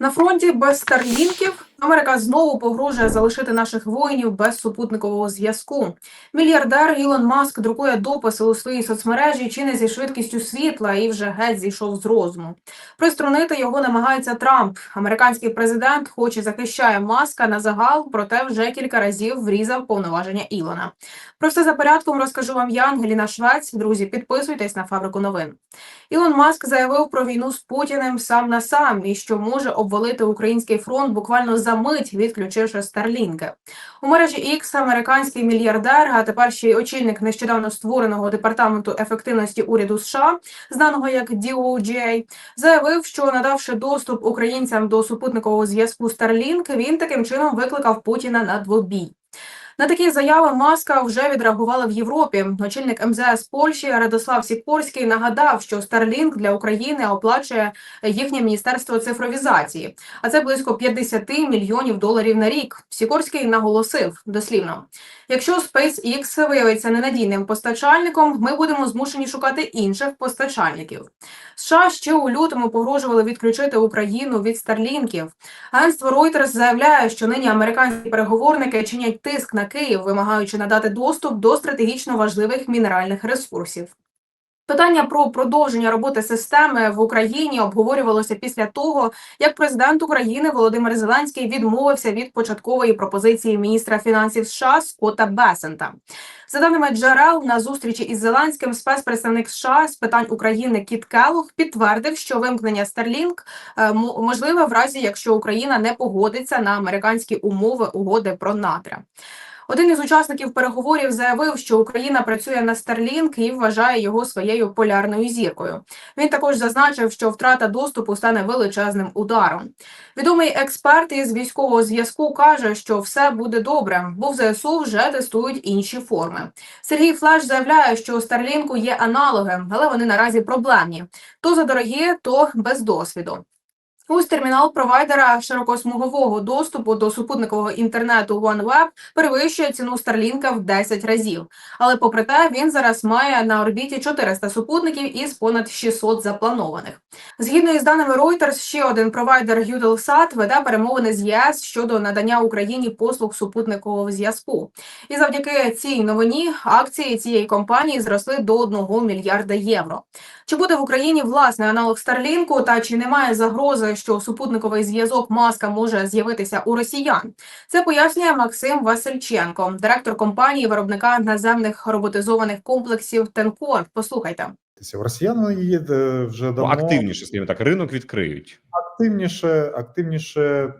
На фронті без старлінків Америка знову погрожує залишити наших воїнів без супутникового зв'язку. Мільярдер Ілон Маск друкує дописи у своїй соцмережі чи не зі швидкістю світла і вже геть зійшов з розуму. Приструнити його намагається Трамп. Американський президент, хоч і захищає маска на загал, проте вже кілька разів врізав повноваження Ілона. Про все за порядком розкажу вам я, Ангеліна Швець. Друзі, підписуйтесь на фабрику новин. Ілон Маск заявив про війну з Путіним сам на сам і що може обвалити український фронт буквально за мить, відключивши Старлінки. У мережі X американський мільярдер, а тепер ще й очільник нещодавно створеного департаменту ефективності уряду США, знаного як DOJ, заявив, що надавши доступ українцям до супутникового зв'язку Starlink, він таким чином викликав Путіна на двобій. На такі заяви маска вже відреагували в Європі. Очільник МЗС Польщі Радослав Сікорський нагадав, що Starlink для України оплачує їхнє міністерство цифровізації, а це близько 50 мільйонів доларів на рік. Сікорський наголосив дослівно: якщо SpaceX виявиться ненадійним постачальником, ми будемо змушені шукати інших постачальників. США ще у лютому погрожували відключити Україну від старлінків. Агентство Reuters заявляє, що нині американські переговорники чинять тиск на Київ, вимагаючи надати доступ до стратегічно важливих мінеральних ресурсів. Питання про продовження роботи системи в Україні обговорювалося після того, як президент України Володимир Зеленський відмовився від початкової пропозиції міністра фінансів США Скотта Бесента. За даними джерел, на зустрічі із Зеленським спецпредставник США з питань України Кіт Келлог підтвердив, що вимкнення Starlink е, мо- можливе в разі, якщо Україна не погодиться на американські умови угоди про надра. Один із учасників переговорів заявив, що Україна працює на Starlink і вважає його своєю полярною зіркою. Він також зазначив, що втрата доступу стане величезним ударом. Відомий експерт із військового зв'язку каже, що все буде добре, бо в ЗСУ вже тестують інші форми. Сергій Флеш заявляє, що у Starlink є аналоги, але вони наразі проблемні: то задорогі, то без досвіду. Ось термінал провайдера широкосмугового доступу до супутникового інтернету OneWeb перевищує ціну Старлінка в 10 разів. Але попри те, він зараз має на орбіті 400 супутників із понад 600 запланованих. Згідно із даними Reuters, ще один провайдер Eutelsat веде перемовини з ЄС щодо надання Україні послуг супутникового зв'язку. І завдяки цій новині акції цієї компанії зросли до 1 мільярда євро. Чи буде в Україні власний аналог Старлінку, та чи немає загрози, що супутниковий зв'язок маска може з'явитися у росіян? Це пояснює Максим Васильченко, директор компанії виробника наземних роботизованих комплексів Тенкор. Послухайте. В росіян є е, вже давно активніше, скажімо так, ринок відкриють. активніше, активніше.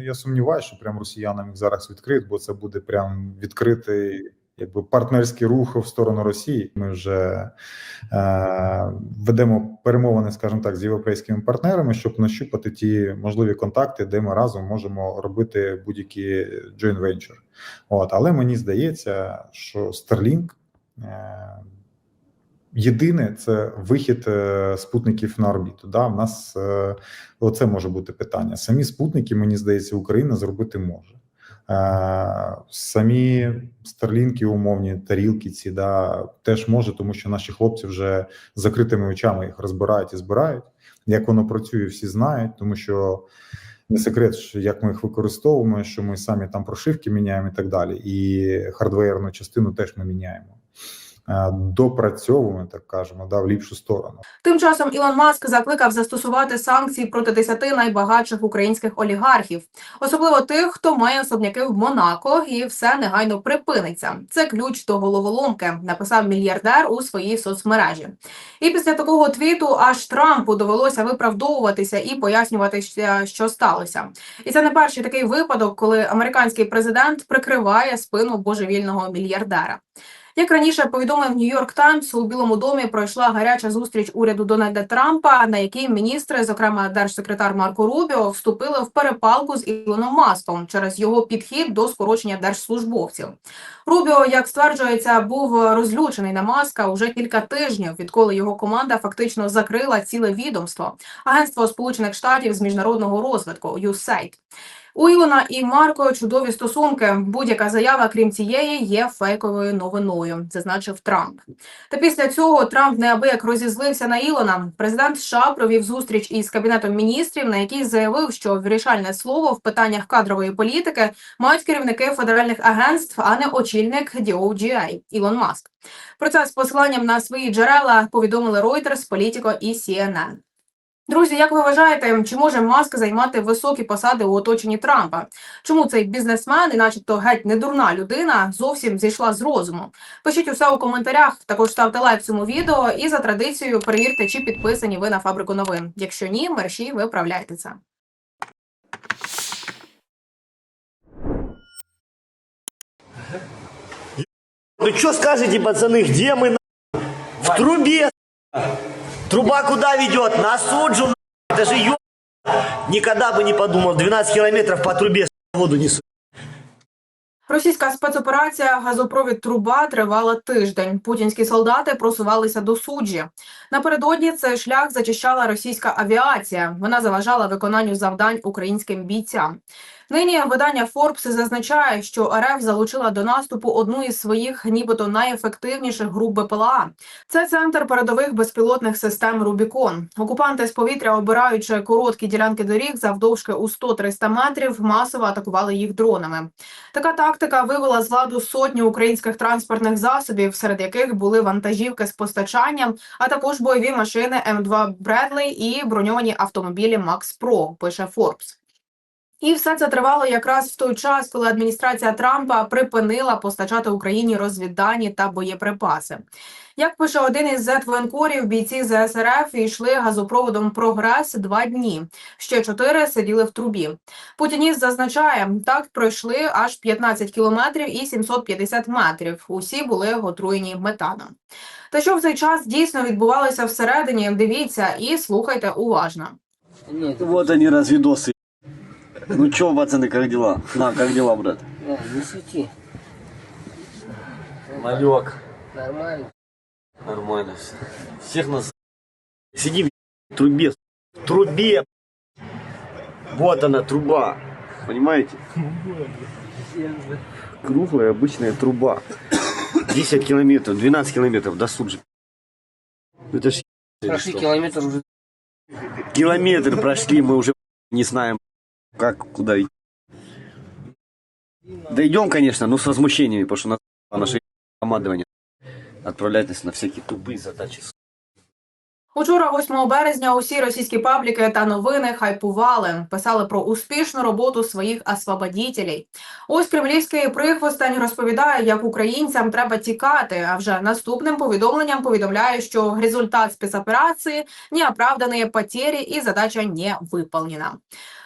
Я сумніваюся, що прям росіянам їх зараз відкриють, бо це буде прям відкритий. Якби партнерський рух в сторону Росії, ми вже е, ведемо перемовини, скажімо так, з європейськими партнерами, щоб нащупати ті можливі контакти, де ми разом можемо робити будь-які joint venture. От, але мені здається, що Starlink е, Єдине це вихід е, спутників на орбіту. Да, в нас е, оце може бути питання. Самі спутники, мені здається, Україна зробити може. Е, самі старлінки, умовні тарілки, ці да теж може, тому що наші хлопці вже закритими очами їх розбирають і збирають. Як воно працює, всі знають, тому що не секрет, як ми їх використовуємо, що ми самі там прошивки міняємо і так далі. І хардвеєрну частину теж ми міняємо. Е, Допрацьовуємо, так кажемо, да, в ліпшу сторону. Тим часом Ілон Маск закликав застосувати санкції проти 10 найбагатших українських олігархів, особливо тих, хто має особняки в Монако, і все негайно припиниться. Це ключ до головоломки, написав мільярдер у своїй соцмережі. І після такого твіту аж Трампу довелося виправдовуватися і пояснювати, що- що сталося. І це не перший такий випадок, коли американський президент прикриває спину божевільного мільярдера. Як раніше повідомив Нью-Йорк Таймс, у Білому домі пройшла гаряча зустріч уряду Дональда Трампа, на якій міністри, зокрема держсекретар Марко Рубіо, вступили в перепалку з Ілоном Маском через його підхід до скорочення держслужбовців. Рубіо, як стверджується, був розлючений на маска уже кілька тижнів, відколи його команда фактично закрила ціле відомство Агентство Сполучених Штатів з міжнародного розвитку USAID. У Ілона і Марко чудові стосунки. Будь-яка заява, крім цієї, є фейковою новиною, зазначив Трамп. Та після цього Трамп неабияк розізлився на Ілона. Президент США провів зустріч із кабінетом міністрів, на якій заявив, що вирішальне слово в питаннях кадрової політики мають керівники федеральних агентств, а не очільник DOGI Ілон Маск. Про це з посиланням на свої джерела повідомили Reuters, Politico і CNN. Друзі, як ви вважаєте, чи може Маск займати високі посади у оточенні Трампа? Чому цей бізнесмен, і начебто геть недурна людина, зовсім зійшла з розуму? Пишіть усе у коментарях. Також ставте лайк цьому відео і за традицією перевірте, чи підписані ви на фабрику новин. Якщо ні, мерші виправляйте це. Ну что скажете, пацаны, где мы? на- В трубе. с***. Труба куда ведет? На суджу. на***. Это же ё... Никогда бы не подумал. 12 километров по трубе с***, воду несу. Російська спецоперація газопровід Труба тривала тиждень. Путінські солдати просувалися до суджі. Напередодні цей шлях зачищала російська авіація. Вона заважала виконанню завдань українським бійцям. Нині видання Forbes зазначає, що РФ залучила до наступу одну із своїх, нібито найефективніших груп БПЛА. Це центр передових безпілотних систем Рубікон. Окупанти з повітря, обираючи короткі ділянки доріг завдовжки у 100-300 метрів, масово атакували їх дронами. Така тактика вивела з ладу сотні українських транспортних засобів, серед яких були вантажівки з постачанням, а також бойові машини М2 Бредлей і броньовані автомобілі Макс Про. Пише Forbes. І все це тривало якраз в той час, коли адміністрація Трампа припинила постачати Україні розвіддані та боєприпаси. Як пише один із зет-воєнкорів, бійці ЗСРФ йшли газопроводом Прогрес два дні. Ще чотири сиділи в трубі. Путініст зазначає, так пройшли аж 15 кілометрів і 750 метрів. Усі були отруєні метаном. Та що в цей час дійсно відбувалося всередині? Дивіться і слухайте уважно. Нет, Вот они разведосы. Ну чё, пацаны, как дела? На, как дела, брат? да, не свети. Малек. Нормально. Нормально все. Всех нас... Сидим в трубе. В трубе. Вот она, труба. Понимаете? Круглая обычная труба. 10 километров, 12 километров до Суджи. Это ж Прошли что? километр уже. Километр прошли, мы уже не знаем, как, куда идти. Дойдем, конечно, но с возмущениями, потому что нас наше командование отправлять нас на всякие тупые задачи. Учора, 8 березня, усі російські пабліки та новини хайпували, писали про успішну роботу своїх освободітелей. Ось кремлівський прихвостень розповідає, як українцям треба тікати. А вже наступним повідомленням повідомляє, що результат спецоперації неоправдані потери і задача не виповнена.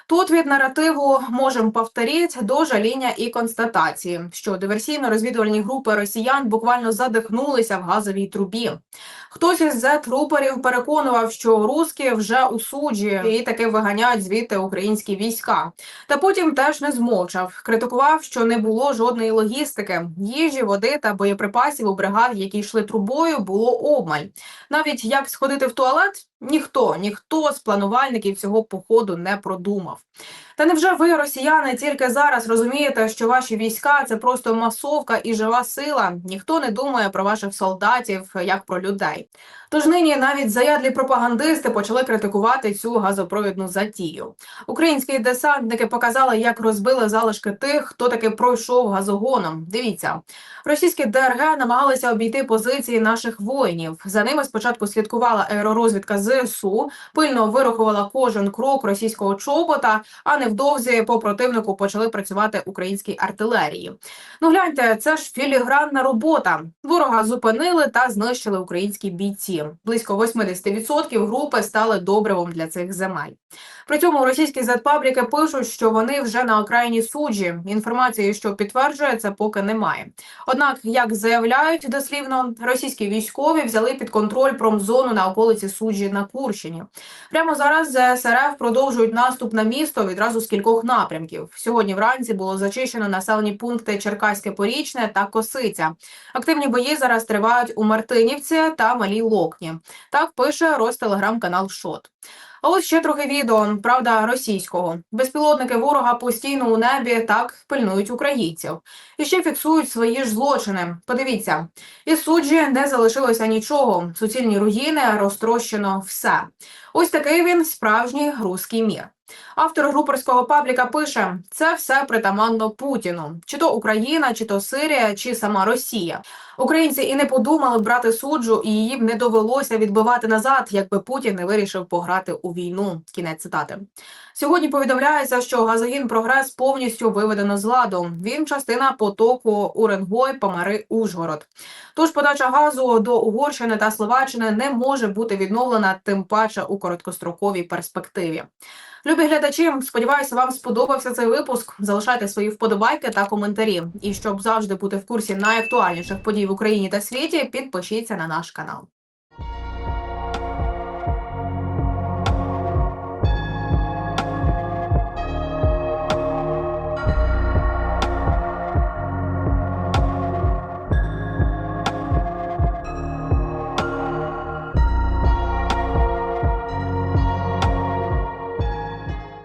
Тут від наративу можемо повторити до жаління і констатації, що диверсійно-розвідувальні групи росіян буквально задихнулися в газовій трубі. Хтось із зет-рупорів переконував, що руски вже у суджі і таки виганяють звідти українські війська. Та потім теж не змовчав. Критикував, що не було жодної логістики, їжі, води та боєприпасів у бригад, які йшли трубою, було обмаль. Навіть як сходити в туалет, ніхто, ніхто з планувальників цього походу не продумав. Та невже ви, росіяни, тільки зараз розумієте, що ваші війська це просто масовка і жива сила? Ніхто не думає про ваших солдатів як про людей. Тож нині навіть заядлі пропагандисти почали критикувати цю газопровідну затію. Українські десантники показали, як розбили залишки тих, хто таки пройшов газогоном. Дивіться, російські ДРГ намагалися обійти позиції наших воїнів. За ними спочатку слідкувала аеророзвідка ЗСУ, пильно вирахувала кожен крок російського чобота. А невдовзі по противнику почали працювати українські артилерії. Ну гляньте, це ж філігранна робота. Ворога зупинили та знищили українські бійці. Близько 80% групи стали добривом для цих земель. При цьому російські зетпабліки пишуть, що вони вже на окраїні суджі. Інформації, що підтверджує, це поки немає. Однак, як заявляють дослівно, російські військові взяли під контроль промзону на околиці суджі на Курщині. Прямо зараз ЗСРФ продовжують наступ на місто відразу з кількох напрямків. Сьогодні вранці було зачищено населені пункти Черкаське Порічне та Косиця. Активні бої зараз тривають у Мартинівці та Малій Локні. Так пише Ростелеграм-канал Шот. А ось ще трохи відео, правда, російського. Безпілотники ворога постійно у небі так пильнують українців і ще фіксують свої ж злочини. Подивіться, із суджі не залишилося нічого. Суцільні руїни розтрощено все. Ось такий він справжній руський мір. Автор групорського пабліка пише: це все притаманно Путіну, чи то Україна, чи то Сирія, чи сама Росія. Українці і не подумали брати суджу, і її б не довелося відбивати назад, якби Путін не вирішив пограти у війну. Кінець цитати. Сьогодні повідомляється, що газогін прогрес повністю виведено з ладу. Він частина потоку Уренгой, Помари, Ужгород. Тож подача газу до Угорщини та Словаччини не може бути відновлена, тим паче у короткостроковій перспективі. Любі глядачі, сподіваюся, вам сподобався цей випуск. Залишайте свої вподобайки та коментарі. І щоб завжди бути в курсі найактуальніших подій в Україні та світі, підпишіться на наш канал.